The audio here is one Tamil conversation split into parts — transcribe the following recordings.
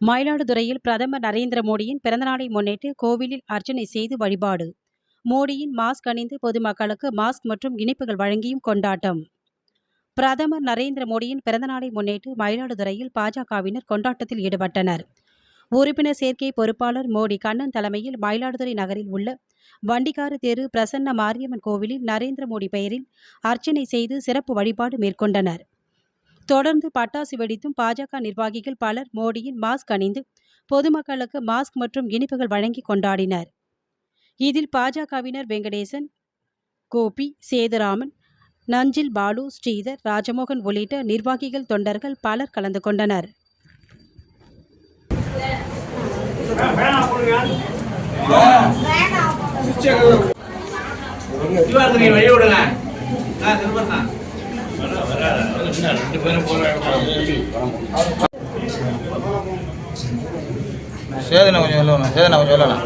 மயிலாடுதுறையில் பிரதமர் நரேந்திர மோடியின் பிறந்தநாளை முன்னிட்டு கோவிலில் அர்ச்சனை செய்து வழிபாடு. மோடியின் மாஸ்க் அணிந்து பொதுமக்களுக்கு மாஸ்க் மற்றும் இனிப்புகள் வழங்கியும் கொண்டாட்டம். பிரதமர் நரேந்திர மோடியின் பிறந்தநாளை முன்னிட்டு மயிலாடுதுறையில் பாஜகவினர் கொண்டாட்டத்தில் ஈடுபட்டனர். உறுப்பினர் சேர்க்கை பொறுப்பாளர் மோடி கண்ணன் தலைமையில் மயிலாடுதுறை நகரில் உள்ள வண்டிக்கார தெரு பிரசன்ன மாரியம்மன் கோவிலில் நரேந்திர மோடி பெயரில் அர்ச்சனை செய்து சிறப்பு வழிபாடு மேற்கொண்டனர். தொடர்ந்து பட்டாசு வெடித்தும் பாஜக நிர்வாகிகள் பலர் மோடியின் மாஸ்க் அணிந்து பொதுமக்களுக்கு மாஸ்க் மற்றும் இனிப்புகள் வழங்கி கொண்டாடினர். இதில் பாஜகவினர் வெங்கடேசன் கோபி சேதுராமன் நஞ்சில் பாலு ஸ்ரீதர் ராஜமோகன் உள்ளிட்ட நிர்வாகிகள் தொண்டர்கள் பலர் கலந்து கொண்டனர். வழி விடுங்க. ஆ, திரும்பண்ணா. சேதனை கொஞ்சம் சொல்லணும் சேதனை கொஞ்சம் சொல்லலாம்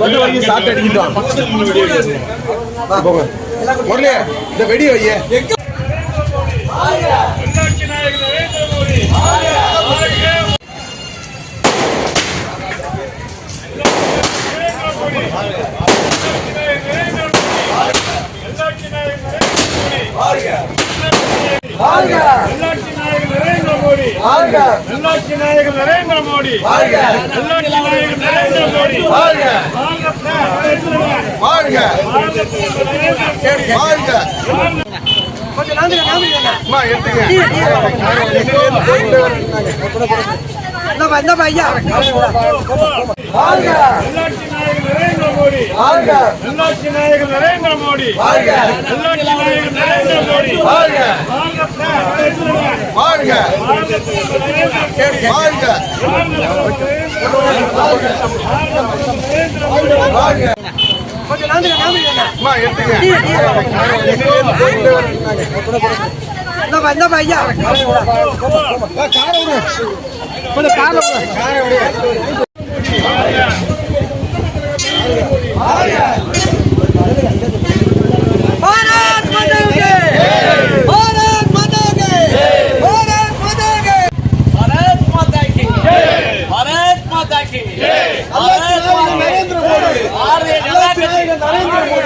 வந்து வரைக்கும் சாப்பிட்டு அடிக்கிட்டோம் போங்க. இந்த வெடி வைய. உள்ளாட்சி நாயகர் நரேந்திர மோடி உள்ளாட்சி நாயகர் நரேந்திர மோடி உள்ளாட்சி நாயகர் நரேந்திர மோடி வாழ்க. வாழ்க. அம்மா எடுத்துங்க உள்ளாட்சி நாயகர் நரேந்திர மோடி. வாழ்க. உள்ளாட்சி நாயகர் நரேந்திர மோடி. வாழ்க. வாழ்க. வாழ்க. கொஞ்சம் நாந்திர நாந்திர எடுத்துக்க नरेंद्र मोदी मोदी